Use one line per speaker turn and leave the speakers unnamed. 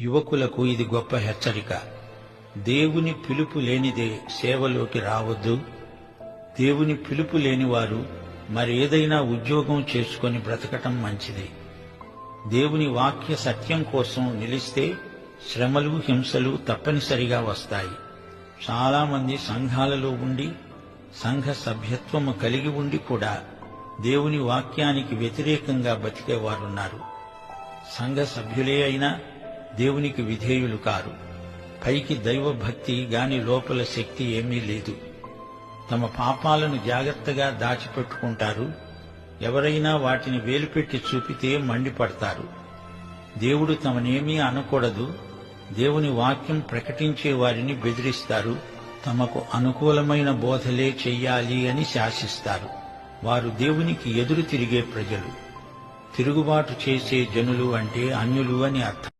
యువకులకు ఇది గొప్ప హెచ్చరిక. దేవుని పిలుపు లేనిదే సేవలోకి రావద్దు. దేవుని పిలుపు లేనివారు మరేదైనా ఉద్యోగం చేసుకొని బ్రతకటం మంచిది. దేవుని వాక్య సత్యం కోసం నిలిస్తే శ్రమలు హింసలు తప్పనిసరిగా వస్తాయి. చాలామంది సంఘాలలో ఉండి సంఘ సభ్యత్వము కలిగి ఉండి కూడా దేవుని వాక్యానికి వ్యతిరేకంగా బతికేవారున్నారు. సంఘ సభ్యులే అయినా దేవునికి విధేయులు కారు. పైకి దైవభక్తి గాని లోపల శక్తి ఏమీ లేదు. తమ పాపాలను జాగ్రత్తగా దాచిపెట్టుకుంటారు. ఎవరైనా వాటిని వేలుపెట్టి చూపితే మండిపడతారు. దేవుడు తమనేమీ అనకూడదు. దేవుని వాక్యం ప్రకటించే వారిని బెదిరిస్తారు. తమకు అనుకూలమైన బోధలే చెయ్యాలి అని శాసిస్తారు. వారు దేవునికి ఎదురు తిరిగే ప్రజలు. తిరుగుబాటు చేసే జనులు అంటే అన్యులు అని అర్థం.